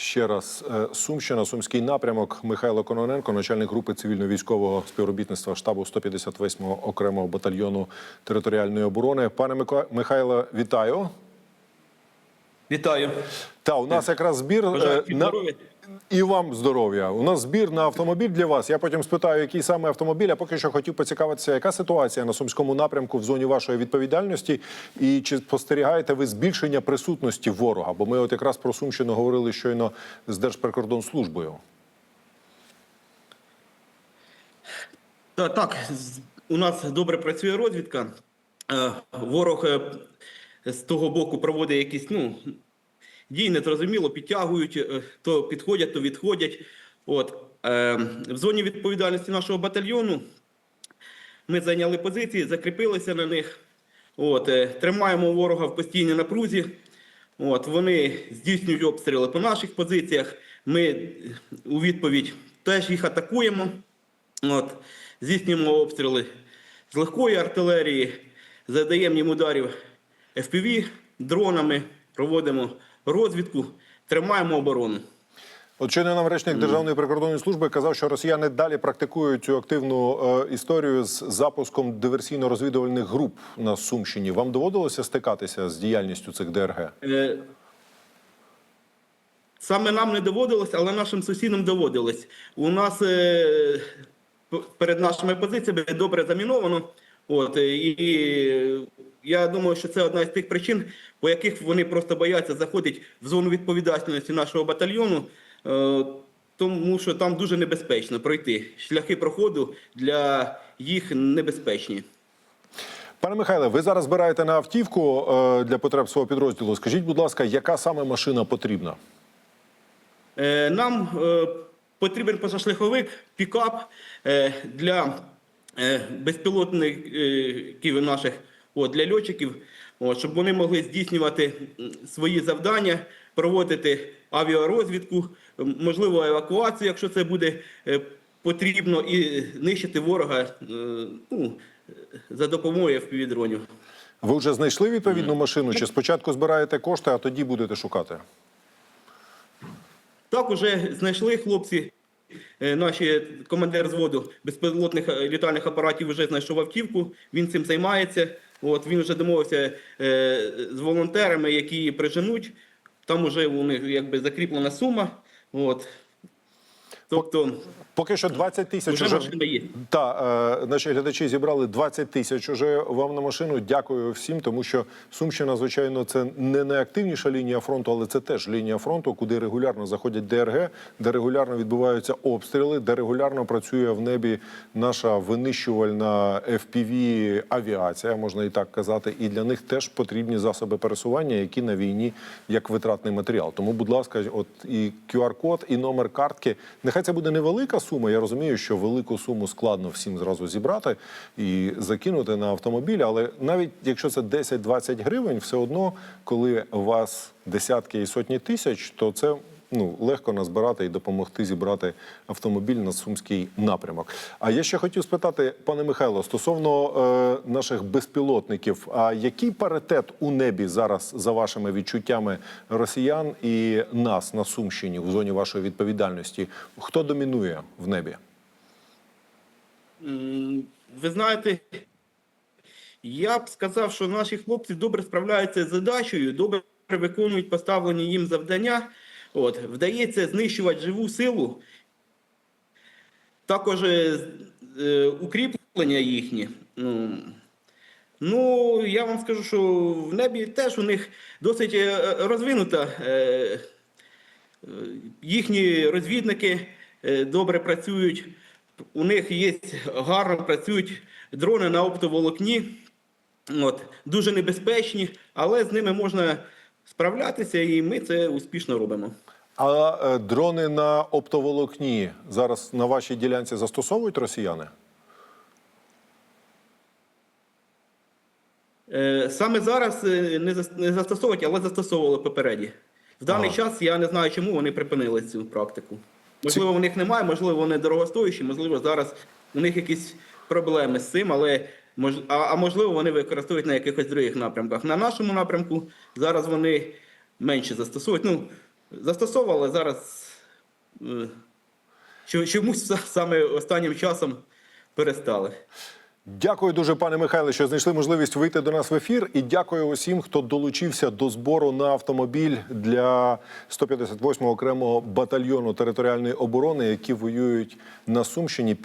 Ще раз Е, Сумщина, Сумський напрямок. Михайло Кононенко, начальник групи цивільно-військового співробітництва штабу 158-го окремого батальйону територіальної оборони. Пане Михайло, вітаю. Вітаю. Та у нас якраз збір е, Бажаю на здоров'я. І вам здоров'я. У нас збір на автомобіль для вас. Я потім спитаю, який саме автомобіль. А поки що хотів поцікавитися, яка ситуація на сумському напрямку в зоні вашої відповідальності, і чи спостерігаєте ви збільшення присутності ворога? Бо ми от якраз про Сумщину говорили щойно з Держприкордонслужбою. Та, так, у нас добре працює розвідка. Е, Ворог е, з того боку проводить якісь ну, дії незрозуміло, підтягують, е, то підходять, то відходять. От, е, в зоні відповідальності нашого батальйону ми зайняли позиції, закріпилися на них. От, е, тримаємо ворога в постійній напрузі. От, вони здійснюють обстріли по наших позиціях. Ми у відповідь теж їх атакуємо. От, здійснюємо обстріли з легкої артилерії, задаємо їм ударів FPV, дронами, проводимо розвідку, тримаємо оборону. От щойно нам речник Державної прикордонної служби казав, що росіяни далі практикують цю активну е, історію з запуском диверсійно-розвідувальних груп на Сумщині. Вам доводилося стикатися з діяльністю цих ДРГ? Е, Саме нам не доводилось, але нашим сусідам доводилось. У нас е, перед нашими позиціями добре заміновано. От, е, і я думаю, що це одна з тих причин, по яких вони просто бояться заходити в зону відповідальності нашого батальйону, е, тому що там дуже небезпечно пройти. Шляхи проходу для їх небезпечні. Пане Михайле, ви зараз збираєте на автівку е, для потреб свого підрозділу. Скажіть, будь ласка, яка саме машина потрібна? Нам потрібен позашляховик, пікап для безпілотників наших, от, для льотчиків, от, щоб вони могли здійснювати свої завдання, проводити авіарозвідку, можливо, евакуацію, якщо це буде е, потрібно, і нищити ворога е, ну, за допомогою FPV-дронів. Ви вже знайшли відповідну машину? Чи спочатку збираєте кошти, а тоді будете шукати? Так, уже знайшли хлопці. Е, Наші командир зводу безпілотних е, літальних апаратів вже знайшов автівку. Він цим займається. От він вже домовився е, з волонтерами, які приженуть. Там вже у них якби закріплена сума. От. Тобто, Поки що 20 тисяч вже уже машина є. та е, наші глядачі зібрали 20 тисяч уже вам на машину. Дякую всім, тому що Сумщина, звичайно, це не найактивніша лінія фронту, але це теж лінія фронту, куди регулярно заходять ДРГ, де регулярно відбуваються обстріли, де регулярно працює в небі наша винищувальна FPV авіація, можна і так казати. І для них теж потрібні засоби пересування, які на війні як витратний матеріал. Тому, будь ласка, от і QR-код, і номер картки. Нехай це буде невелика сума. Я розумію, що велику суму складно всім зразу зібрати і закинути на автомобіль. Але навіть якщо це 10-20 гривень, все одно, коли у вас десятки і сотні тисяч, то це. Ну, легко назбирати і допомогти зібрати автомобіль на сумський напрямок. А я ще хотів спитати, пане Михайло, стосовно е, наших безпілотників, а який паритет у небі зараз за вашими відчуттями росіян і нас на Сумщині в зоні вашої відповідальності? Хто домінує в небі? Ви знаєте, я б сказав, що наші хлопці добре справляються з задачею, добре виконують поставлені їм завдання. От, вдається знищувати живу силу, також е, е, укріплення їхні. Ну, ну, я вам скажу, що в небі теж у них досить е, розвинута. Е, е, їхні розвідники добре працюють. У них є гарно працюють дрони на оптоволокні, от, дуже небезпечні, але з ними можна справлятися, і ми це успішно робимо. А е, дрони на оптоволокні зараз на вашій ділянці застосовують росіяни? Е, Саме зараз е, не зас- не застосовують, але застосовували попереді. В даний Ага. час я не знаю, чому вони припинили цю практику. Можливо, у них немає, можливо, вони дорогостоящі, можливо, зараз у них якісь проблеми з цим, але а, а можливо, вони використовують на якихось других напрямках. На нашому напрямку зараз вони менше застосовують. Ну, Застосовували зараз е, чомусь саме останнім часом перестали. Дякую дуже, пане Михайле, що знайшли можливість вийти до нас в ефір. І дякую усім, хто долучився до збору на автомобіль для 158-го окремого батальйону територіальної оборони, які воюють на Сумщині.